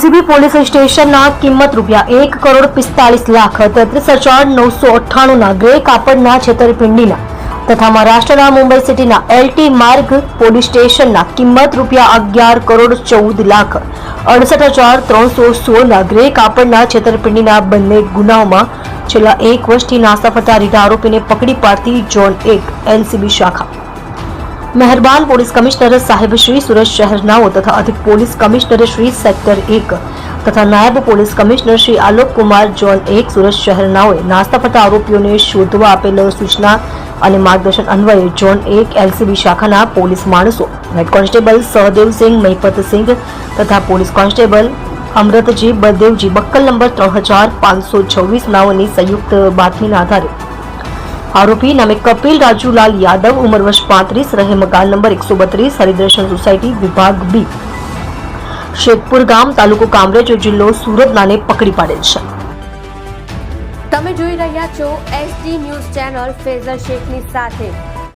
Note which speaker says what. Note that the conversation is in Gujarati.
Speaker 1: એલસીબી પોલીસ સ્ટેશનના કિંમત રૂપિયા એક કરોડ પિસ્તાલીસ લાખ તેત્રીસ હજાર નવસો અઠ્ઠાણુંના ગ્રે કાપડના છેતરપિંડીના તથા મહારાષ્ટ્રના મુંબઈ સિટીના એલટી માર્ગ પોલીસ સ્ટેશનના કિંમત રૂપિયા અગિયાર કરોડ ચૌદ લાખ અડસઠ હજાર ત્રણસો સોળના ગ્રે કાપડના છેતરપિંડીના બંને ગુનાઓમાં છેલ્લા એક વર્ષથી નાસ્તા રીતે આરોપીને પકડી પાડતી ઝોન એક એલસીબી શાખા. મહેરબાન પોલીસ કમિશનર સાહેબ શ્રી સુરત શહેરનાઓ તથા અધિક પોલીસ કમિશનર શ્રી સેક્ટર એક તથા નાયબ police commissioner Shri Alok Kumar zone એક સુરત શહેરનાઓએ નાસ્તા ફરતા આરોપીઓને શોધવા આપેલ સૂચના અને માર્ગદર્શન અન્વયે જોન એક એલસીબી શાખાના પોલીસ માણસો હેડ કોન્સ્ટેબલ સહદેવસિંહ મહિપતસિંહ તથા police constable Amrutji Badevji buckle number ત્રણ હજાર પાંચસો છવ્વીસ નાઓની સંયુક્ત બાતમીના આધારે આરોપી નામે કપિલ રાજુલાલ યાદવ, ઉંમર વર્ષ પાંત્રીસ રહે મકાન નંબર એકસો બત્રીસ, હરિદર્શન સોસાયટી, વિભાગ બી. શેખપુર ગામ, તાલુકો કામરેજ જિલ્લો સુરત નાને પકડી પાડેલ છે.
Speaker 2: તમે જોઈ રહ્યા છો એસડી ન્યૂઝ ચેનલ ફેઝર શેખની સાથે.